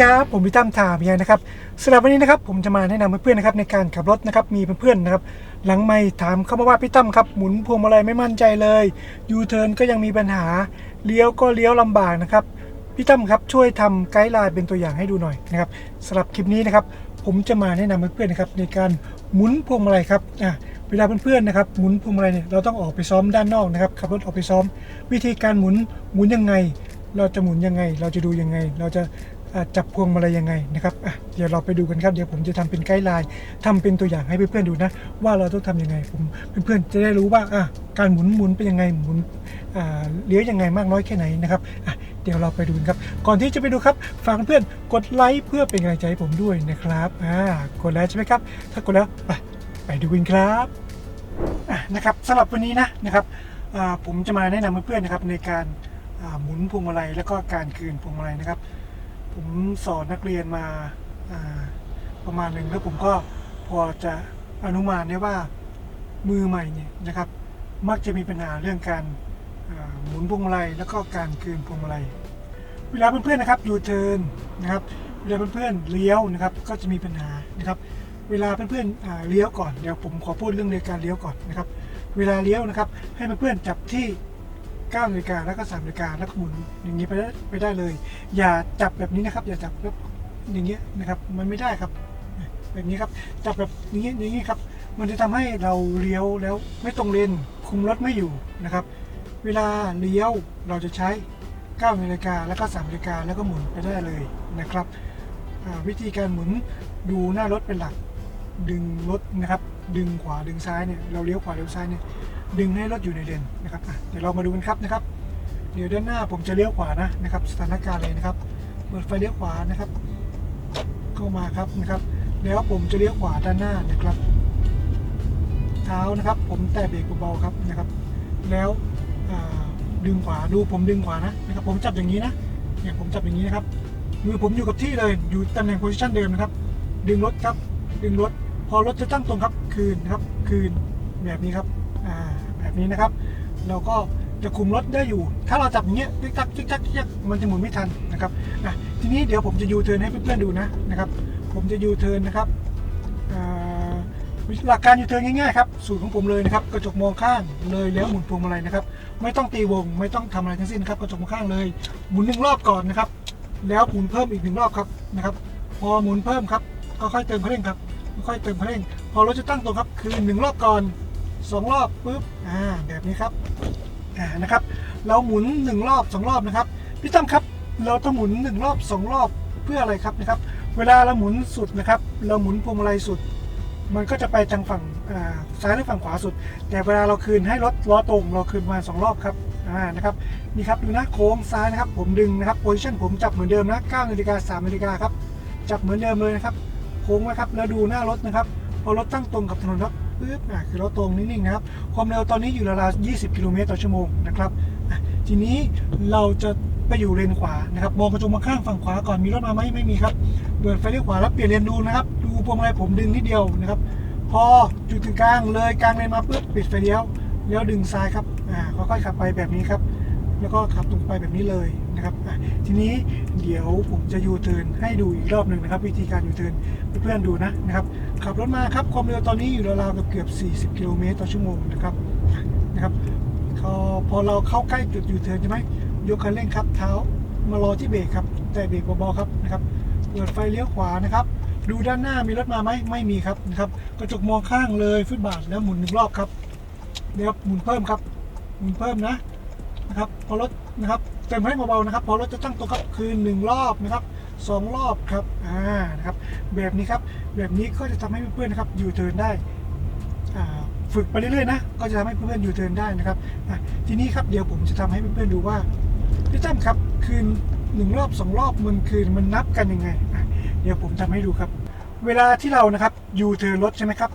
ครับ ผมพี่ตั้มถามยังนะครับสำหรับวันนี้นะครับผมจะมาแนะนำเพื่อนๆนะครับในการขับรถนะครับมีเพื่อนๆนะครับหลังไม่ถามเข้ามาว่าพี่ตั้มครับหมุนพวงมาลัยไม่มั่นใจเลยยูเทิร์นก็ยังมีปัญหาเลี้ยวก็เลี้ยวลำบากนะครับพี่ตั้มครับช่วยทำไกด์ไลน์เป็นตัวอย่างให้ดูหน่อยนะครับสำหรับคลิปนี้นะครับผมจะมาแนะนำเพื่อนๆนะครับในการหมุนพวงมาลัยครับอะเวลาเพื่อนๆนะครับหมุนพวงมาลัยเนี่ยเราต้องออกไปซ้อมด้านนอกนะครับขับรถออกไปซ้อม วิธีการหมุนหมุนยังไง เราจะหมุนยังไง เราจะดูยังไง เราจะ จับพวงมาลัยยังไงนะครับเดี๋ยวเราไปดูกันครับ เดี๋ยวผมจะทำเป็นไกด์ไลน์ทำเป็นตัวอย่างให้เพื่อนๆดูนะ ว่าเราต้องทำยังไง ผมเพื่อนๆจะได้รู้ว่าการหมุนหมุนเป็นยังไงหมุนเลี้ยวยังไงมากน้อยแค่ไหนนะครับเดี๋ยวเราไปดูกันครับ ก่อนที่จะไปดูครับฝากเพื่อนกดไลค์เพื่อเป็นกำลังใจให้ผมด้วยนะครับอ่ากดแล้วใช่ไหมครับ ถ้ากดแล้วไปไปดูกันครับะนะครับสำหรับวันนี้นะนะครับผมจะมาแนะนำเพื่อนๆนะครับในการหมุนพวงมาลัยแล้วก็การคืนพวงมาลัยนะครับ ผมสอนนักเรียนมาาประมาณหนึ่งแล้วผมก็พอจะอนุมานได้ว่ามือใหม่เนี่ยนะครับ มักจะมีปัญหาเรื่องการหมุนพวงมาลัยแล้วก็การคืนพวงมาลัยเวลาเพื่อนๆนะครับยูเทิร์นนะครับเวลาเพื่อนๆเลี้ยวนะครับ ก็จะมีปัญหานะครับ เวลาเพื่อนๆเลี้ยวก่อนเดี๋ยวผมขอพูดเรื่องในการเลี้ยวก่อนนะครับ เวลาเลี้ยวนะครับ ให้เพื่อนๆจับที่ 9นาฬิกาแล้วก็3นาฬิกาแล้วก็หมุนอย่างนี้ไปได้ไปได้เลย อย่าจับแบบนี้นะครับ อย่าจับแบบอย่างเงี้ยนะครับ มันไม่ได้ครับ แบบนี้ครับจับแบบอย่างนี้อย่างนี้ครับ มันจะทำให้เราเลี้ยวแล้วไม่ตรงเลนคุมรถไม่อยู่นะครับ เวลาเลี้ยวเราจะใช้9นาฬิกาแล้วก็3นาฬิกาแล้วก็หมุนไปได้เลยนะครับวิธีการหมุนดูหน้ารถเป็นหลัก ดึงรถนะครับ ดึงขวาดึงซ้ายเนี่ยเราเลี้ยวขวาเลี้ยวซ้ายเนี่ย ดึงให้รถอยู่ในเลนนะครับเดี๋ยวเรามาดูกันครับนะครับ เดี๋ยวด้านหน้าผมจะเลี้ยวขวานะนะครับ สถานการณ์เลยนะครับ เปิดไฟเลี้ยวขวานะครับ เข้ามาครับนะครับ แล้วผมจะเลี้ยวขวาด้านหน้านะครับ เท้านะครับ ผมแตะเบรกเบาๆครับนะครับ แล้วดึงขวาดูผมดึงขวานะนะครับ ผมจับอย่างนี้นะเนี่ยผมจับอย่างนี้นะครับมือผมอยู่กับที่เลยอยู่ตำแหน่งโพซิชันเดิมนะครับ ดึงรถครับ ดึงรถ พอรถจะตั้งตรงครับ คืนครับ คืนแบบนี้ครับ อ่า นี้นะครับ เราก็จะคุมรถได้อยู่ ถ้าเราจับอย่างเงี้ยติ๊กตักติ๊กตักติ๊กมันจะหมุนไม่ทันนะครับอะทีนี้เดี๋ยวผมจะยูเทิร์นให้เพื่อนๆดูนะนะครับ ผมจะยูเทิร์นนะครับหลักการยูเทิร์นง่ายๆครับสูตรของผมเลยนะครับกระจกมองข้างเลยแล้วหมุนพวงมาลัยนะครับ ไม่ต้องตีวงไม่ต้องทำอะไรทั้งสิ้นครับกระจกมองข้างเลยหมุนหนึ่งรอบก่อนนะครับ แล้วหมุนเพิ่มอีกหนึ่งรอบครับนะครับ พอหมุนเพิ่มครับก็ค่อยเติมคันเร่งครับค่อยเติมคันเร่งพอรถจะตั้งตรงครับคือหนึ่งรอบก่อน สองรอบปุ๊บอ่าแบบนี้ครับอ่านะครับ เราหมุนหนึ่งรอบสองรอบนะครับพี่ตั้มครับ เราต้องหมุนหนึ่งรอบสองรอบเพื่ออะไรครับนะครับ เวลาเราหมุนสุดนะครับ เราหมุนพวงมาลัยสุด มันก็จะไปทางฝั่งอ่าซ้ายหรือฝั่งขวาสุด แต่เวลาเราคืนให้รถล้อตรง เราคืนมาสองรอบครับอ่านะครับนี่ครับดูนะโค้งซ้ายนะครับ ผมดึงนะครับโพซิชันผมจับเหมือนเดิมนะ9นาฬิกา3นาฬิกาครับจับเหมือนเดิมเลยนะครับโค้งไว้ครับแล้วดูหน้ารถนะครับพอรถตั้งตรงกับถนนครับ ปึ๊บอะคือเรถตรงนิ่งๆนะครับ ความเร็วตอนนี้อยู่ราวๆ20 กิโลเมตรต่อชั่วโมงนะครับทีนี้เราจะไปอยู่เลนขวานะครับ มองกระจกมองข้างฝั่งขวาก่อนมีรถมาไหมไม่มีครับเปิดไฟเลี้ยวขวาแล้วเปลี่ยนเลนดูนะครับ ดูพวงมาลัยผมดึงนิดเดียวนะครับ พอจุดถึงกลางเลยกลางเลนมาปุ๊บปิดไฟเลี้ยวแล้วดึงซ้ายครับอ่าค่อยๆขับไปแบบนี้ครับ แล้วก็ขับตรงไปแบบนี้เลยนะครับทีนี้เดี๋ยวผมจะยูเทิร์นให้ดูอีกรอบหนึ่งนะครับ วิธีการยูเทิร์นเพื่อนๆดูนะนะครับ ขับรถมาครับความเร็วตอนนี้อยู่ราวๆกับเกือบ 40 กิโลเมตรต่อชั่วโมงนะครับนะครับพอเราเข้าใกล้จุดยูเทิร์นใช่ไหมยกคันเร่งครับเท้ามารอที่เบรกครับ แต่เบรกเบาๆครับนะครับเปิดไฟเลี้ยวขวานะครับ ดูด้านหน้ามีรถมาไหมไม่มีครับนะครับกระจกมองข้างเลยฟุตบาทแล้วหมุนหนึ่งรอบครับเดี๋ยวหมุนเพิ่มครับ หมุนเพิ่มนะนะครับ พอรถนะครับเต็มให้เบาๆนะครับ พอรถจะตั้งตัวครับคือหนึ่งรอบนะครับ สองรอบครับอ่านะครับแบบนี้ครับแบบนี้ก็จะทำให้เพื่อนๆนะครับยูเทิร์นได้ฝึกไปเรื่อยๆนะก็จะทำให้เพื่อนๆยูเทิร์นได้นะครับทีนี้ครับเดี๋ยวผมจะทำให้เพื่อนๆดูว่าพี่ตั้มครับคืนหนึ่งรอบสองรอบมันคืนมันนับกันยังไงเดี๋ยวผมทำให้ดูครับ เวลาที่เรานะครับยูเทิร์นรถใช่ไหมครับ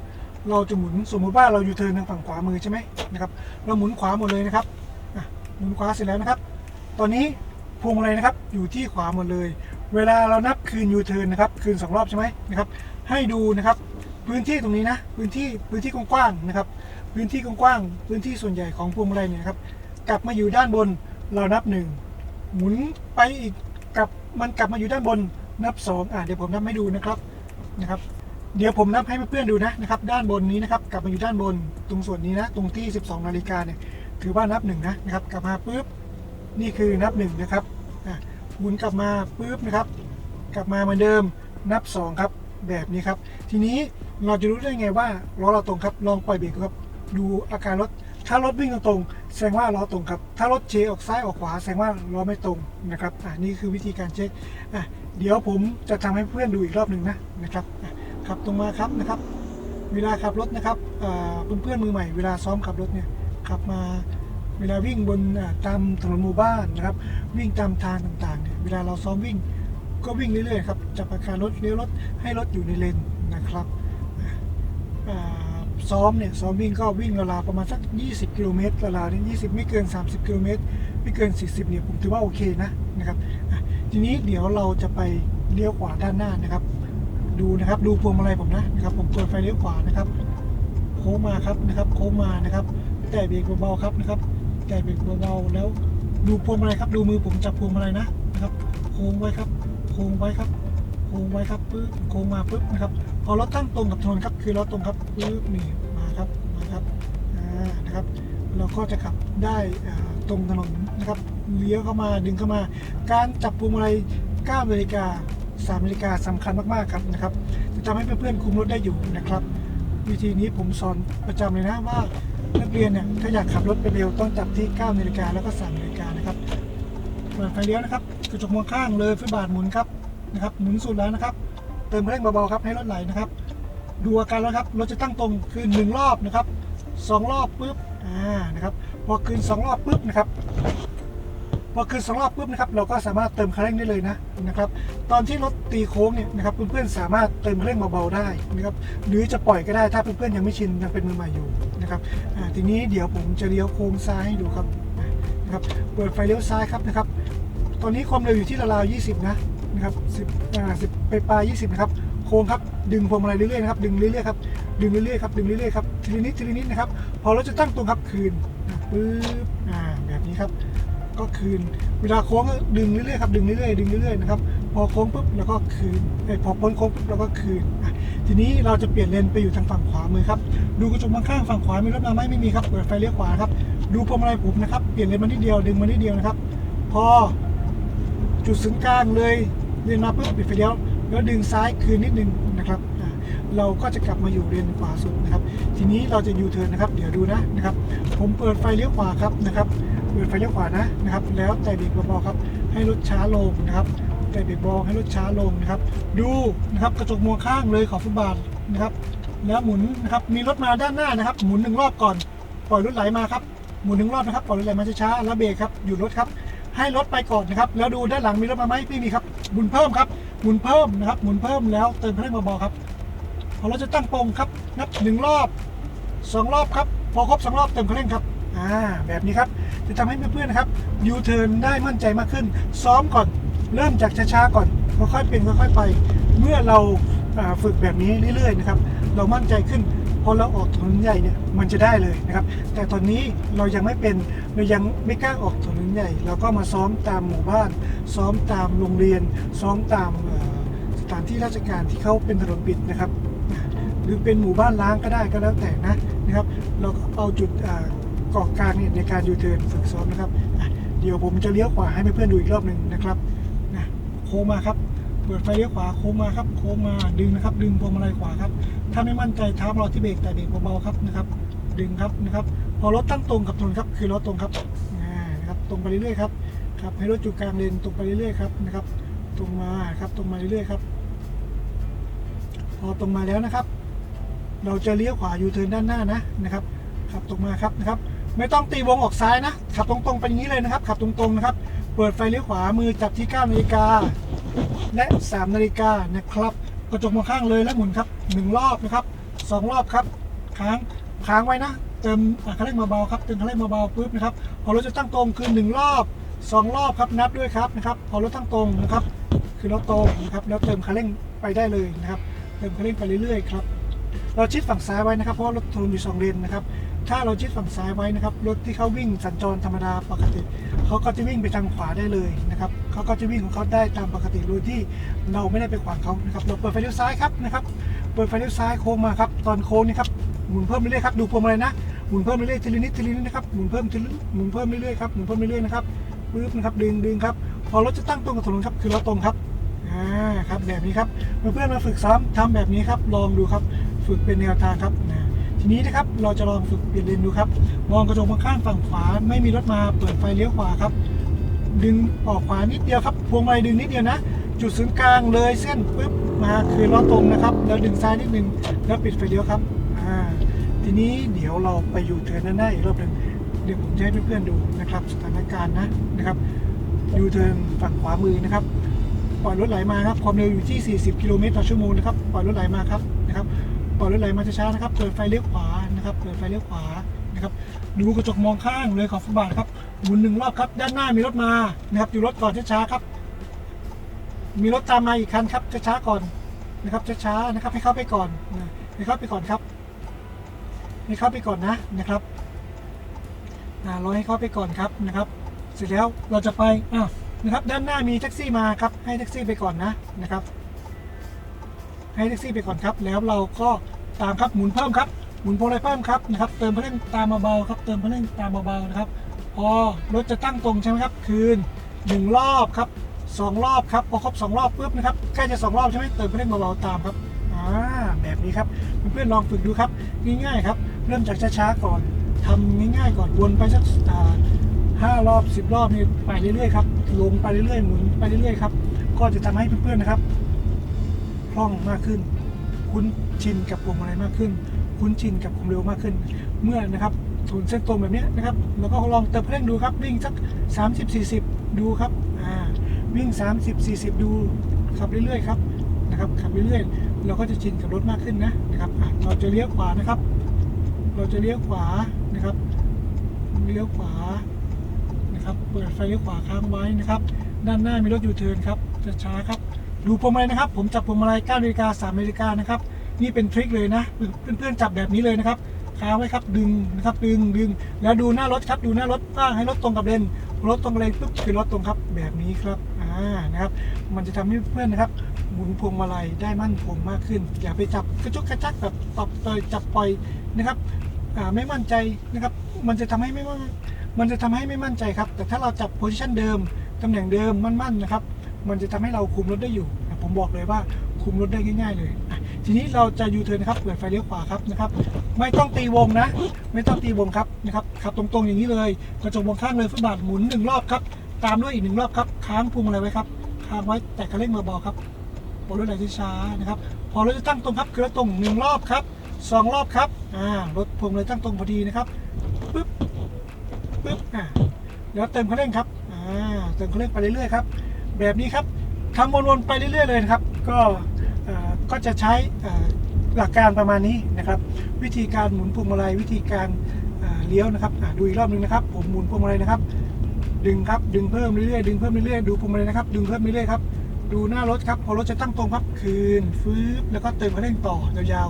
เราจะหมุนสมมุติว่าเรายูเทิร์นทางฝั่งขวามือใช่ไหมนะครับเราหมุนขวาหมดเลยนะครับหมุนขวาเสร็จแล้วนะครับ ตอนนี้พวงมาลัยนะครับอยู่ที่ขวาหมดเลย เวลาเรานับคืนยูเทิร์นนะครับ คืนสองรอบใช่ไหมนะครับ ให้ดูนะครับ พื้นที่ตรงนี้นะ พื้นที่พื้นที่กว้างๆนะครับ พื้นที่กว้างๆพื้นที่ส่วนใหญ่ของพวงมาลัยเนี่ยครับ กลับมาอยู่ด้านบนเรานับหนึ่งหมุนไปอีกกลับมันกลับมาอยู่ด้านบนนับสองอ่าเดี๋ยวผมนับให้ดูนะครับนะครับ เดี๋ยวผมนับให้เพื่อนๆดูนะนะครับ ด้านบนนี้นะครับ กลับมาอยู่ด้านบนตรงส่วนนี้นะ ตรงที่ 12 นาฬิกาเนี่ยถือว่านับหนึ่งนะนะครับ กลับมาปุ๊บนี่คือนับหนึ่งนะครับอะ หมุนกลับมาปุ๊บนะครับ กลับมาเหมือนเดิมนับสองครับแบบนี้ครับ ทีนี้เราจะรู้ได้ไงว่าล้อเราตรงครับลองปล่อยเบรกครับดูอาการรถถ้ารถวิ่งตรงๆแสดงว่าล้อตรงครับ ถ้ารถเชออกซ้ายออกขวาแสดงว่าล้อไม่ตรงนะครับอ่านี่คือวิธีการเช็คอะเดี๋ยวผมจะทำให้เพื่อนดูอีกรอบหนึ่งนะนะครับขับตรงมาครับนะครับ เวลาขับรถนะครับอ่าเพื่อนๆมือใหม่เวลาซ้อมขับรถเนี่ยขับมาเวลาวิ่งบนตามถนนหมู่บ้านนะครับ วิ่งตามทางต่างๆ เวลาเราซ้อมวิ่งก็วิ่งเรื่อยๆครับจับอาการรถเลี้ยวรถให้รถอยู่ในเลนนะครับซ้อมเนี่ยซ้อมวิ่งก็วิ่งราวๆประมาณสัก 20 กิโลเมตรราวๆนี่20 ไม่เกิน 30 กิโลเมตรไม่เกิน 40 เนี่ยผมถือว่าโอเคนะนะครับทีนี้เดี๋ยวเราจะไปเลี้ยวขวาด้านหน้านะครับ ดูนะครับดูพวงมาลัยผมนะนะครับ ผมเปิดไฟเลี้ยวขวานะครับ โค้งมาครับนะครับ โค้งมานะครับ แต่เบรกเบาๆครับนะครับ แต่เบรกเบาๆแล้วดูพวงมาลัยครับ ดูมือผมจับพวงมาลัยนะ โค้งไว้ครับ โค้งไว้ครับ โค้งไว้ครับปึ๊บโค้งมาปึ๊บนะครับ พอรถตั้งตรงกับถนนครับ คือรถตรงครับปึ๊บนี่มาครับ มาครับ อ่า นะครับ เราก็จะขับได้ตรงถนนนะครับ เลี้ยวเข้ามา ดึงเข้ามา การจับพวงมาลัย9นาฬิกา3นาฬิกาสำคัญมากๆครับนะครับจะทำให้เพื่อนๆคุมรถได้อยู่นะครับ วิธีนี้ผมสอนประจำเลยนะว่านักเรียนเนี่ยถ้าอยากขับรถไปเร็วต้องจับที่9นาฬิกาแล้วก็3นาฬิกานะครับเปิดไฟเลี้ยวนะครับ กระจกมองข้างเลยฟุตบาทหมุนครับนะครับหมุนสุดแล้วนะครับ เติมเร่งเบาๆครับให้รถไหลนะครับ ดูอาการแล้วครับรถจะตั้งตรงคือหนึ่งรอบนะครับสองรอบปุ๊บอ่านะครับพอคืนสองรอบปุ๊บนะครับพอคืนสองรอบปุ๊บนะครับเราก็สามารถเติมคันเร่งได้เลยนะนะครับ ตอนที่รถตีโค้งเนี่ยนะครับเพื่อนๆสามารถเติมคันเร่งเบาๆได้นะครับหรือจะปล่อยก็ได้ถ้าเพื่อนๆยังไม่ชินยังเป็นมือใหม่อยู่นะครับทีนี้เดี๋ยวผมจะเลี้ยวโค้งซ้ายให้ดูครับนะครับเปิดไฟเลี้ยวซ้ายครับนะครับ ตอนนี้ความเร็วอยู่ที่ราวๆ20 นะนะครับ10อ่า10ไปปลาย20 นะครับ โค้งครับ ดึงพวงมาลัยเรื่อยๆนะครับ ดึงเรื่อยๆครับ ดึงเรื่อยๆครับ ดึงเรื่อยๆครับ ทีละนิดทีละนิดนะครับ พอเราจะตั้งตรงครับคืนอะปึ๊บ อ่า แบบนี้ครับ ก็คืน เวลาโค้งก็ดึงเรื่อยๆครับ ดึงเรื่อยๆ ดึงเรื่อยๆนะครับ พอโค้งปุ๊บแล้วก็คืนเอ้พอพ้นโค้งปุ๊บแล้วก็คืนอะทีนี้เราจะเปลี่ยนเลนไปอยู่ทางฝั่งขวามือครับ ดูกระจกมองข้างฝั่งขวามีรถมาไหมไม่มีครับ เปิดไฟเลี้ยวขวาครับ ดูพวงมาลัยผมนะครับ เปลี่ยนเลนมานิดเดียว ดึงมานิดเดียวนะครับ พอ จุดศูนย์กลางเลยเรียนมาปุ๊บปิดไฟเลี้ยวแล้วดึงซ้ายคืนนิดนึงนะครับ เราก็จะกลับมาอยู่เลนขวาสุดนะครับ ทีนี้เราจะยูเทิร์นนะครับ เดี๋ยวดูนะนะครับ ผมเปิดไฟเลี้ยวขวาครับนะครับ เปิดไฟเลี้ยวขวานะนะครับ แล้วแต่เบรกเบาๆครับ ให้รถช้าลงนะครับ แต่เบรกเบาให้รถช้าลงนะครับ ดูนะครับกระจกมองข้างเลยขอบฟุตบาทนะครับ แล้วหมุนนะครับ มีรถมาด้านหน้านะครับ หมุนหนึ่งรอบก่อน ปล่อยรถไหลมาครับ หมุนหนึ่งรอบนะครับ ปล่อยรถไหลมาช้าๆ แล้วเบรกครับ หยุดรถครับ ให้รถไปก่อนนะครับ แล้วดูด้านหลังมีรถมาไหมไม่มีครับหมุนเพิ่มครับหมุนเพิ่มนะครับหมุนเพิ่มแล้วเติมคันเร่งเบาๆครับพอเราจะตั้งตรงครับ นับหนึ่งรอบสองรอบครับ พอครบสองรอบเติมเคันเร่งครับอ่าแบบนี้ครับ จะทำให้เพื่อนๆนะครับยูเทิร์นได้มั่นใจมากขึ้น ซ้อมก่อน เริ่มจากช้าๆก่อนค่อยๆเป็นค่อยๆไป เมื่อเราฝึกแบบนี้เรื่อยๆนะครับ เรามั่นใจขึ้น พอเราออกถนนใหญ่เนี่ยมันจะได้เลยนะครับ แต่ตอนนี้เรายังไม่เป็นเรายังไม่กล้าออกถนนใหญ่ เราก็มาซ้อมตามหมู่บ้าน ซ้อมตามโรงเรียน ซ้อมตามสถานที่ราชการที่เขาเป็นถนนปิดนะครับ หรือเป็นหมู่บ้านล้างก็ได้ก็แล้วแต่นะนะครับ เราเอาจุดเกาะกลางเนี่ยในการยูเทิร์นฝึกซ้อมนะครับเดี๋ยวผมจะเลี้ยวขวาให้เพื่อนๆดูอีกรอบหนึ่งนะครับนะโค้งมาครับ เปิดไฟเลี้ยวขวาโค้งมาครับ โค้งมาดึงนะครับ ดึงพวงมาลัยขวาครับ ถ้าไม่มั่นใจเท้ารอที่เบรกแต่เบรกเบาๆครับนะครับ ดึงครับนะครับ พอรถตั้งตรงกับถนนครับคือรถตรงครับนะครับตรงไปเรื่อยๆครับครับให้รถอยู่กลางเลนตรงไปเรื่อยๆครับนะครับ ตรงมาครับตรงมาเรื่อยๆครับ พอตรงมาแล้วนะครับ เราจะเลี้ยวขวาอยูเทินด้านหน้านะนะครับขับตรงมาครับนะครับ ไม่ต้องตีวงออกซ้ายนะขับตรงๆไปอย่างนี้เลยนะครับขับตรงๆนะครับ เปิดไฟเลี้ยวขวามือจับที่9นาฬิกาและ 3 นาฬิกานะครับ กระจกมองข้างเลยและหมุนครับหนึ่งรอบนะครับสองรอบครับค้างค้างไว้นะ เติมอะคันเร่งเบาๆครับเติมคันเร่งเบาๆปุ๊บนะครับพอรถจะตั้งตรงคือหนึ่งรอบสองรอบครับนับด้วยครับนะครับพอรถตั้งตรงนะครับ คือรถตรงนะครับแล้วเติมคันเร่งไปได้เลยนะครับ เติมคันเร่งไปเรื่อยๆครับเราชิดฝั่งซ้ายไว้นะครับเพราะรถทนอยู่สองเลนนะครับถ้าเราชิดฝั่งซ้ายไว้นะครับรถที่เขาวิ่งสัญจรธรรมดาปกติเขาก็จะวิ่งไปทางขวาได้เลยนะครับ เขาก็จะวิ่งของเขาได้ตามปกติโดยที่เราไม่ได้ไปขวางเขานะครับเราเปิดไฟเลี้ยวซ้ายครับนะครับเปิดไฟเลี้ยวซ้ายโค้งมาครับตอนโค้งนี่ครับหมุนเพิ่มเรื่อยๆครับดูพวงมาลัยนะหมุนเพิ่มเรื่อยๆทีละนิดทีละนิดนะครับหมุนเพิ่มทีละหมุนเพิ่มเรื่อยๆครับหมุนเพิ่มเรื่อยๆนะครับปึ๊บนะครับดึงดึงครับพอรถจะตั้งตรงกับถนนครับคือเราตรงครับอ่าครับแบบนี้ครับเพื่อนๆมาฝึกซ้อมทำแบบนี้ครับลองดูครับฝึกเป็นแนวทางครับนะทีนี้นะครับเราจะลองฝึกเปลี่ยนเลนดูครับมองกระจกข้างฝั่งขวาไม่มีรถมาเปิดไฟเลี้ยวขวาครับ ดึงออกขวานิดเดียวครับพวงมาลัยดึงนิดเดียวนะ จุดศูนย์กลางเลยเส้นปุ๊บมาคือล้อตรงนะครับ แล้วดึงซ้ายนิดนึงแล้วปิดไฟเลี้ยวครับอ่าทีนี้เดี๋ยวเราไปอยู่เทิร์นหน้าอีกรอบหนึ่งเดี๋ยวผมจะให้เพื่อนๆดูนะครับสถานการณ์นะนะครับยูเทิร์นฝั่งขวามือนะครับปล่อยรถไหลมาครับความเร็วอยู่ที่ 40 กิโลเมตรต่อชั่วโมงนะครับปล่อยรถไหลมาครับนะครับปล่อยรถไหลมาช้าๆนะครับเปิดไฟเลี้ยวขวานะครับเปิดไฟเลี้ยวขวานะครับดูกระจกมองข้างเลยขอบฟุตบาทครับ หมุนหนึ่งรอบครับ ด้านหน้ามีรถมานะครับอยู่รถก่อนช้าๆครับ มีรถตามมาอีกคันครับช้าๆก่อนนะครับช้าๆนะครับ ให้เข้าไปก่อนนะให้เข้าไปก่อนครับ ให้เข้าไปก่อนนะนะครับรอให้เข้าไปก่อนครับนะครับ เสร็จแล้วเราจะไปอะนะครับ ด้านหน้ามีแท็กซี่มาครับให้แท็กซี่ไปก่อนนะนะครับ ให้แท็กซี่ไปก่อนครับ แล้วเราก็ตามครับหมุนเพิ่มครับหมุนโพลายเพิ่มครับนะครับ เติมพลังตามเบาๆครับ เติมพลังตามเบาๆนะครับ อรถจะตั้งตรงใช่ไหมครับ คืนหนึ่งรอบครับสองรอบครับพอครบสองรอบปุ๊บนะครับใกล้จะสองรอบใช่ไหมเติมพลังเบาๆตามครับอ่าแบบนี้ครับเพื่อนๆลองฝึกดูครับ ง่ายๆครับ เริ่มจากช้าๆก่อนทำง่ายๆก่อนวนไปสักอ่าห้ารอบสิบรอบนี่ไปเรื่อยๆครับลงไปเรื่อยๆหมุนไปเรื่อยๆครับก็จะทำให้เพื่อนๆนะครับคล่องมากขึ้น คุ้นชินกับพวงมาลัยมากขึ้น คุ้นชินกับความเร็วมากขึ้น เมื่อนะครับศูนย์เส้นตรงแบบนี้นะครับแล้วก็ลองเติมเร่งดูครับ วิ่งสัก 30 40 ดูครับอ่าวิ่ง 30 40 ดูขับเรื่อยๆครับนะครับขับเรื่อยๆเราก็จะชินกับรถมากขึ้นนะนะครับเราจะเลี้ยวขวานะครับ เราจะเลี้ยวขวานะครับเลี้ยวขวานะครับเปิดไฟเลี้ยวขวาค้างไว้นะครับ ด้านหน้ามีรถยูเทิร์นครับจะช้าครับดูพวงมาลัยนะครับ ผมจับพวงมาลัย9นาฬิกา3นาฬิกานะครับ นี่เป็นทริคเลยนะเพื่อนๆจับแบบนี้เลยนะครับค้างไว้ครับดึงนะครับดึงดึง แล้วดูหน้ารถครับดูหน้ารถบ้างให้รถตรงกับเลนรถตรงเลนปุ๊บคือรถตรงครับแบบนี้ครับอ่านะครับมันจะทำให้เพื่อนนะครับหมุนพวงมาลัยได้มั่นคงมากขึ้น อย่าไปจับกระจุกกระจักแบบตบเตยจับปล่อยนะครับไม่มั่นใจนะครับ มันจะทำให้ไม่มั่นมันจะทำให้ไม่มั่นใจครับ แต่ถ้าเราจับโพซิชันเดิมตำแหน่งเดิมมั่นๆนะครับ มันจะทำให้เราคุมรถได้อยู่ ผมบอกเลยว่าคุมรถได้ง่าย ๆ เลย ทีนี้เราจะยูเทิร์นครับเปิดไฟเลี้ยวขวาครับนะครับ ไม่ต้องตีวงนะ ไม่ต้องตีวงครับนะครับขับตรงๆอย่างนี้เลยกระจกมองข้างเลยฟุตบาทหมุนหนึ่งรอบครับตามด้วยอีกหนึ่งรอบครับค้างพวงมาลัยไว้ครับค้างไว้แต่คันเร่งเบาๆครับปล่อยรถไหลช้าๆนะครับ พอรถจะตั้งตรงครับคือรถตรงหนึ่งรอบครับสองรอบครับอ่ารถพวงมาลัยตั้งตรงพอดีนะครับปึ๊บปึ๊บอ่าแล้วเติมคันเร่งครับอ่าเติมคันเร่งไปเรื่อยๆครับแบบนี้ครับทำวนๆไปเรื่อยๆเลยครับ ก็ ก็จะใช้หลักการประมาณนี้นะครับ วิธีการหมุนพวงมาลัยวิธีการเลี้ยวนะครับดูอีกรอบหนึงนะครับ ผมหมุนพวงมาลัยนะครับ ดึงครับดึงเพิ่มเรื่อยๆดึงเพิ่มเรื่อยๆดูพวงมาลัยนะครับ ดึงเพิ่มเรื่อยๆครับดูหน้ารถครับพอรถจะตั้งตรงครับคืนฟื้บแล้วก็เติมคันเร่งต่อยาว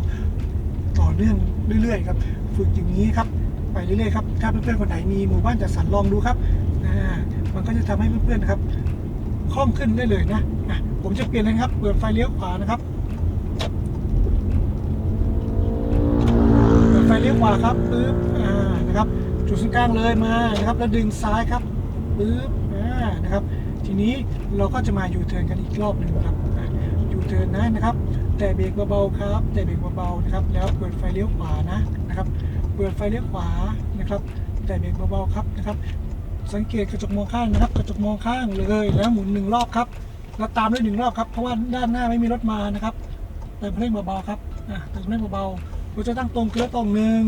ๆต่อเนื่องเรื่อยๆครับฝึกอย่างนี้ครับไปเรื่อยๆครับถ้าเพื่อนๆคนไหนมีหมู่บ้านจัดสรรลองดูครับมันก็จะทำให้เพื่อนๆครับคล่องขึ้นได้เลยนะผมจะเปลี่ยนเลยนะครับเปิดไฟเลี้ยวขวานะครับ วขวาครับปึ๊บอ่านะครับจุดศูนย์กลางเลยมานะครับแล้วดึงซ้ายครับปึ๊บอ่านะครับทีนี้เราก็จะมาอยู่เทิร์นกันอีกรอบหนึ่งครับอยู่เทิร์นนะนะครับ แต่เบรกเบาๆครับ แต่เบรกเบาๆนะครับ แล้วเปิดไฟเลี้ยวขวานะนะครับเปิดไฟเลี้ยวขวานะครับ แต่เบรกเบาๆครับนะครับ สังเกตกระจกมองข้างนะครับ กระจกมองข้างเลยแล้วหมุนหนึ่งรอบครับแล้วตามด้วยหนึ่งรอบครับเพราะว่าด้านหน้าไม่มีรถมานะครับเติมเร่งเบาๆครับอะเติมเร่งเบาๆ เราจะตั้งตรงคือตรงหนึ่ง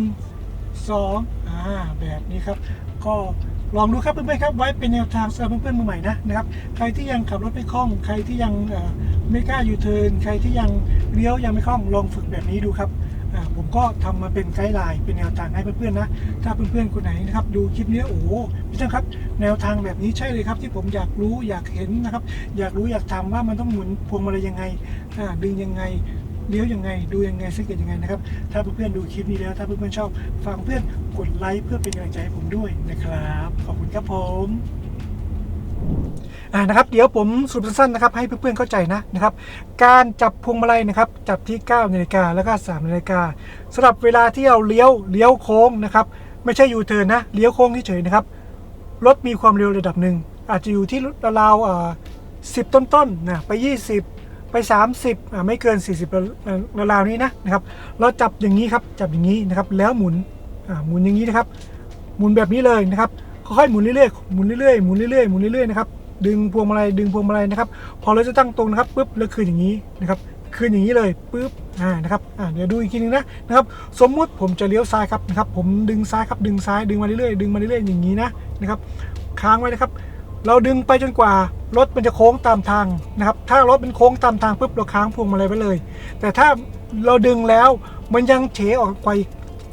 สองอ่าแบบนี้ครับ ก็ลองดูครับเพื่อนๆครับไว้เป็นแนวทางสำหรับเพื่อนๆมือใหม่นะนะครับ ใครที่ยังขับรถไม่คล่อง ใครที่ยังไม่กล้ายูเทิร์นใครที่ยังเลี้ยวยังไม่คล่องลองฝึกแบบนี้ดูครับผมก็ทำมาเป็นไกด์ไลน์เป็นแนวทางให้เพื่อนๆนะ ถ้าเพื่อนๆคนไหนนะครับดูคลิปนี้โอ้พี่ตั้งครับแนวทางแบบนี้ใช่เลยครับ ที่ผมอยากรู้อยากเห็นนะครับ อยากรู้อยากทำว่ามันต้องหมุนพวงมาลัยยังไงดึงยังไง เลี้ยวยังไงดูยังไงสังเกตยังไงนะครับ ถ้าเพื่อนๆดูคลิปนี้แล้ว ถ้าเพื่อนๆชอบฝากเพื่อนกดไลค์เพื่อเป็นกำลังใจให้ผมด้วยนะครับ ขอบคุณครับผมอ่านะครับเดี๋ยวผมสรุปสั้นๆนะครับให้เพื่อนๆเข้าใจนะนะครับการจับพวงมาลัยนะครับจับที่9นาฬิกาแล้วก็3นาฬิกาสำหรับเวลาที่เราเลี้ยวเลี้ยวโค้งนะครับไม่ใช่ยูเทิร์นนะเลี้ยวโค้งเฉยๆนะครับรถมีความเร็วระดับหนึ่งอาจจะอยู่ที่ราวๆอ่า10ต้นๆนะไป 20 ไป 30อ่าไม่เกิน 40ราวนี้นะนะครับเราจับอย่างนี้ครับจับอย่างนี้นะครับแล้วหมุนอ่าหมุนอย่างนี้นะครับ หมุนแบบนี้เลยนะครับค่อยๆหมุนเรื่อยๆหมุนเรื่อยๆหมุนเรื่อยๆหมุนเรื่อยๆนะครับดึงพวงมาลัยดึงพวงมาลัยนะครับ พอเราจะตั้งตรงนะครับปุ๊บแล้วคืนอย่างนี้นะครับคืนอย่างนี้เลยปุ๊บอ่านะครับอ่าเดี๋ยวดูอีกทีนึงนะนะครับ สมมุติผมจะเลี้ยวซ้ายครับนะครับ ผมดึงซ้ายครับดึงซ้ายดึงมาเรื่อยๆดึงมาเรื่อยๆอย่างนี้นะนะครับ ค้างไว้นะครับ เราดึงไปจนกว่ารถมันจะโค้งตามทางนะครับ ถ้ารถมันโค้งตามทางปุ๊บเราค้างพวงมาลัยไว้เลย แต่ถ้าเราดึงแล้วมันยังเฉออกไป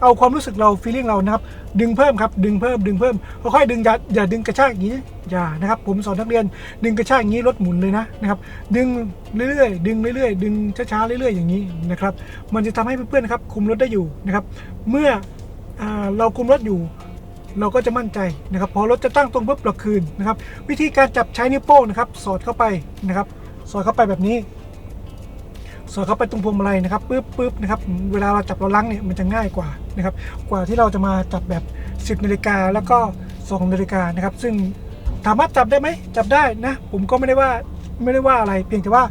เอาความรู้สึกเราฟีลลิ่งเรานะครับ ดึงเพิ่มครับดึงเพิ่มดึงเพิ่มค่อยๆดึงอย่าอย่าดึงกระชากอย่างนี้อย่านะครับ ผมสอนนักเรียน ดึงกระชากอย่างนี้รถหมุนเลยนะนะครับ ดึงเรื่อยๆดึงเรื่อยๆดึงช้าๆเรื่อยๆอย่างนี้นะครับ มันจะทำให้เพื่อนๆนะครับคุมรถได้อยู่นะครับ เมื่ออเราคุมรถอยู่ เราก็จะมั่นใจนะครับพอรถจะตั้งตรงปุ๊บเราคืนนะครับ วิธีการจับใช้นิ้วโป้งนะครับ สอดเข้าไปนะครับ สอดเข้าไปแบบนี้ สอดเข้าไปตรงพวงมาลัยนะครับปึ๊บปึ๊บนะครับเวลาเราจับเราลังเนี่ยมันจะง่ายกว่านะครับ กว่าที่เราจะมาจับแบบ 10นาฬิกาแล้วก็2นาฬิกานะครับ ซึ่งถามว่าจับได้ไหมจับได้นะ ผมก็ไม่ได้ว่าไม่ได้ว่าอะไร เพียงแต่ว่า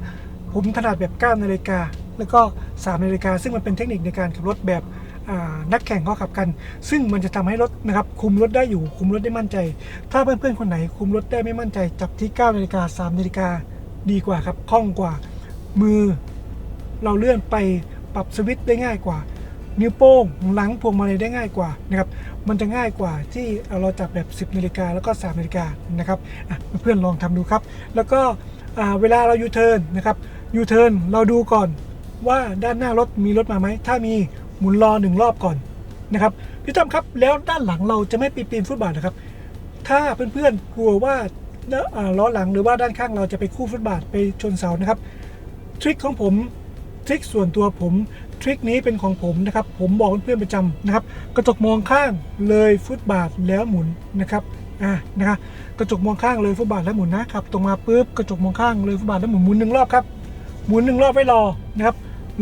ผมถนัดแบบ9นาฬิกาแล้วก็3นาฬิกาซึ่งมันเป็นเทคนิคในการขับรถแบบ นักแข่งเขาขับกัน ซึ่งมันจะทำให้รถนะครับคุมรถได้อยู่คุมรถได้มั่นใจ ถ้าเพื่อนๆคนไหนคุมรถได้ไม่มั่นใจ จับที่9นาฬิกา3นาฬิกาดีกว่าครับคล่องกว่ามือ เราเลื่อนไปปรับสวิตช์ได้ง่ายกว่า นิ้วโป้งหลังพวงมาลัยได้ง่ายกว่านะครับมันจะง่ายกว่าที่เราจับแบบ 10นาฬิกาแล้วก็3นาฬิกานะครับเพื่อนลองทำดูครับ แล้วก็เวลาเรายูเทิร์นนะครับยูเทิร์นเราดูก่อนว่าด้านหน้ารถมีรถมาไหม ถ้ามี หมุนรอหนึ่งรอบก่อนนะครับพี่ต้อมครับแล้วด้านหลังเราจะไม่ปีนปีนฟุตบาทนะครับ ถ้าเพื่อนๆกลัวว่าอ่าล้อหลังหรือว่าด้านข้างเราจะไปคู่ฟุตบาทไปชนเสานะครับทริคของผมทริคส่วนตัวผมทริคนี้เป็นของผมนะครับ ผมบอกเพื่อนๆประจำนะครับ กระจกมองข้างเลยฟุตบาทแล้วหมุนนะครับอ่านะครับกระจกมองข้างเลยฟุตบาทแล้วหมุนนะครับตรงมาปุ๊บกระจกมองข้างเลยฟุตบาทแล้วหมุนหมุนหนึ่งรอบครับหมุนหนึ่งรอบไว้รอนะครับ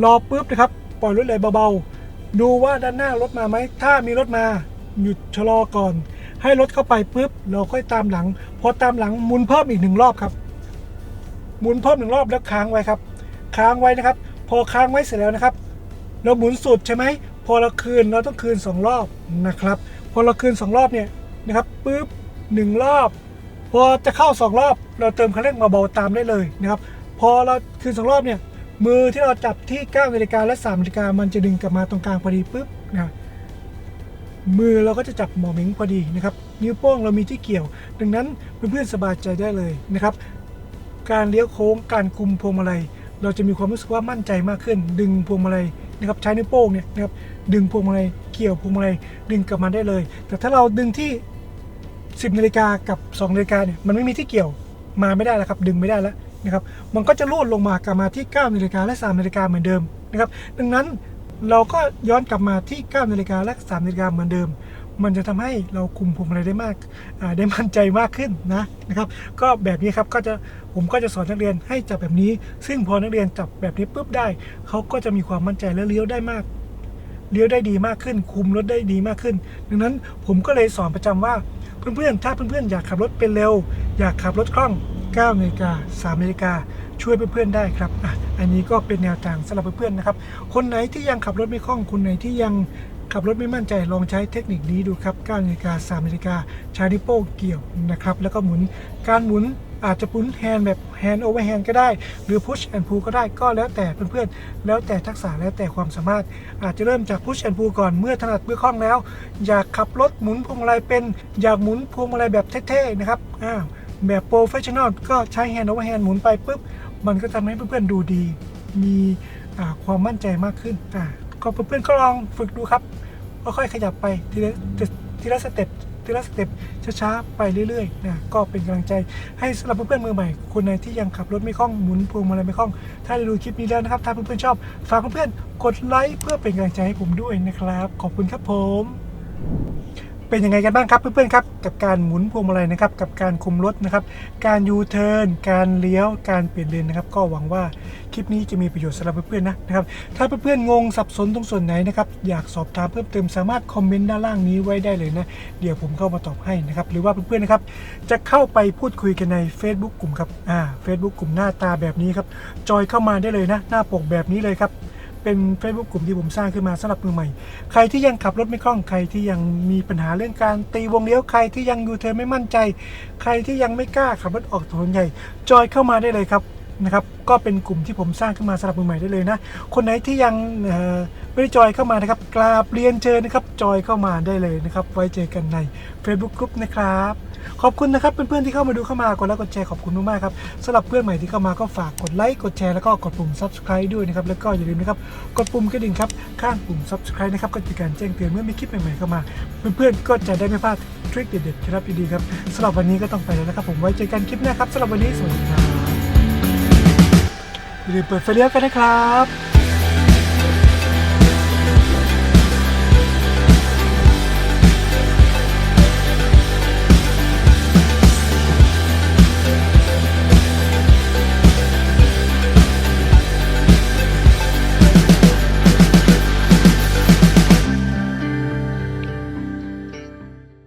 รอปุ๊บนะครับปล่อยรถเลยเบาๆ ดูว่าด้านหน้ารถมาไหม ถ้ามีรถมาหยุดชะลอก่อน ให้รถเข้าไปปุ๊บเราค่อยตามหลัง พอตามหลังหมุนเพิ่มอีกหนึ่งรอบครับ หมุนเพิ่มหนึ่งรอบแล้วค้างไว้ครับ ค้างไว้นะครับ พอค้างไว้เสร็จแล้วนะครับ เราหมุนสุดใช่ไหม พอเราคืนเราต้องคืน 2 รอบนะครับ พอเราคืน 2 รอบเนี่ยนะครับปุ๊บหนึ่งรอบ พอจะเข้า 2 รอบ เราเติมคันเร่งมาเบาๆตามได้เลยนะครับ พอเราคืน 2 รอบเนี่ย มือที่เราจับที่9นาฬิกาและ3นาฬิกามันจะดึงกลับมาตรงกลางพอดีปุ๊บนะมือเราก็จะจับหมอเหม็งพอดีนะครับ นิ้วโป้งเรามีที่เกี่ยว ดังนั้นเพื่อนๆสบายใจได้เลยนะครับ การเลี้ยวโค้งการคุมพวงมาลัยเราจะมีความรู้สึกว่ามั่นใจมากขึ้น ดึงพวงมาลัยนะครับใช้นิ้วโป้งเนี่ยนะครับดึงพวงมาลัยเกี่ยวพวงมาลัยดึงกลับมาได้เลย แต่ถ้าเราดึงที่ 10นาฬิกากับ2นาฬิกาเนี่ยมันไม่มีที่เกี่ยวมาไม่ได้แล้วครับ ดึงไม่ได้แล้ว นะครับมันก็จะลูดลงมากลับมาที่9นาฬิกาและ3นาฬิกาเหมือนเดิมนะครับดังนั้นเราก็ย้อนกลับมาที่9นาฬิกาและ3นาฬิกาเหมือนเดิม มันจะทำให้เราคุมพวงมาลัยได้มากได้มั่นใจมากขึ้นนะนะครับก็แบบนี้ครับก็จะผมก็จะสอนนักเรียนให้จับแบบนี้ ซึ่งพอนักเรียนจับแบบนี้ปุ๊บได้เขาก็จะมีความมั่นใจและเลี้ยวได้มากเลี้ยวได้ดีมากขึ้น คุมรถได้ดีมากขึ้น ดังนั้นผมก็เลยสอนประจำว่าเพื่อนๆถ้าเพื่อนๆอยากขับรถเป็นเร็ว อยากขับรถคล่อง 9นาฬิกา3นาฬิกาช่วยเพื่อนๆได้ครับอะอันนี้ก็เป็นแนวทางสำหรับเพื่อนๆนะครับ คนไหนที่ยังขับรถไม่คล่อง คนไหนที่ยังขับรถไม่มั่นใจลองใช้เทคนิคนี้ดูครับ9นาฬิกา3นาฬิกาช้นิ้วโป้เกี่ยวนะครับ แล้วก็หมุนการหมุนอาจจะหมุนแฮนแบบแฮนโอเวอร์แฮนก็ได้ หรือ push and pull ก็ได้ก็แล้วแต่เพื่อนๆ แล้วแต่ทักษะแล้วแต่ความสามารถ อาจจะเริ่มจาก push and pull ก่อนเมื่อถนัดเมื่อคล่องแล้ว อยากขับรถหมุนพวงมาลัยเป็น อยากหมุนพวงมาลัยแบบเท่ๆนะครับอ่าว แบบโปรเฟชชั่นอลก็ใช้แฮนด์โอเวอร์แฮนด์หมุนไปปุ๊บ มันก็ทำให้เพื่อนๆดูดี มีความมั่นใจมากขึ้นอ่าก็เพื่อนๆก็ลองฝึกดูครับค่อยๆขยับไปทีละทีละสเต็ปทีละสเต็ปช้าๆไปเรื่อยๆนะก็เป็นกำลังใจให้สำหรับเพื่อนๆมือใหม่ คนไหนที่ยังขับรถไม่คล่องหมุนพวงมาลัยไม่คล่อง ถ้าได้ดูคลิปนี้แล้วนะครับ ถ้าเพื่อนๆชอบ ฝากเพื่อนๆกดไลค์เพื่อเป็นกำลังใจให้ผมด้วยนะครับ ขอบคุณครับผม เป็นยังไงกันบ้างครับเพื่อนๆครับกับการหมุนพวงมาลัยนะครับ กับการคุมรถนะครับ การยูเทิร์นการเลี้ยวการเปลี่ยนเลนนะครับ ก็หวังว่าคลิปนี้จะมีประโยชน์สำหรับเพื่อนๆนะนะครับถ้าเพื่อนๆงงสับสนตรงส่วนไหนนะครับอยากสอบถามเพิ่มเติมสามารถคอมเมนต์ด้านล่างนี้ไว้ได้เลยนะ เดี๋ยวผมเข้ามาตอบให้นะครับ หรือว่าเพื่อนๆนะครับจะเข้าไปพูดคุยกันใน Facebook กลุ่มครับอ่า Facebook กลุ่มหน้าตาแบบนี้ครับจอยเข้ามาได้เลยนะ หน้าปกแบบนี้เลยครับ เป็น Facebook กลุ่มที่ผมสร้างขึ้นมาสำหรับมือใหม่ ใครที่ยังขับรถไม่คล่องใครที่ยังมีปัญหาเรื่องการตีวงเลี้ยวใครที่ยังยูเทิร์นไม่มั่นใจ ใครที่ยังไม่กล้าขับรถออกถนนใหญ่จอยเข้ามาได้เลยครับนะครับก็เป็นกลุ่มที่ผมสร้างขึ้นมาสำหรับมือใหม่ได้เลยนะ คนไหนที่ยังไม่ได้จอยเข้ามานะครับกราบเรียนเชิญนะครับจอยเข้ามาได้เลยนะครับ ไว้เจอกันใน Facebook Group นะครับ ขอบคุณนะครับเพื่อนๆที่เข้ามาดูเข้ามากดไลค์กดแชร์ขอบคุณมากๆครับสำหรับเพื่อนใหม่ที่เข้ามาก็ฝากกดไลค์กดแชร์แล้วก็กดปุ่ม subscribe ด้วยนะครับแล้วก็อย่าลืมนะครับกดปุ่มกระดิ่งครับข้างปุ่ม subscribe นะครับก็จะการแจ้งเตือนเมื่อมีคลิปใหม่ๆเข้ามา เพื่อนๆก็จะได้ไม่พลาดทริคเด็ดๆเคล็ดลับดีๆครับสำหรับวันนี้ก็ต้องไปแล้วนะครับ ผมไว้เจอกันคลิปหน้าครับสำหรับวันนี้สวัสดีครับอย่าลืมเปิดไฟเลี้ยวกันนะครับ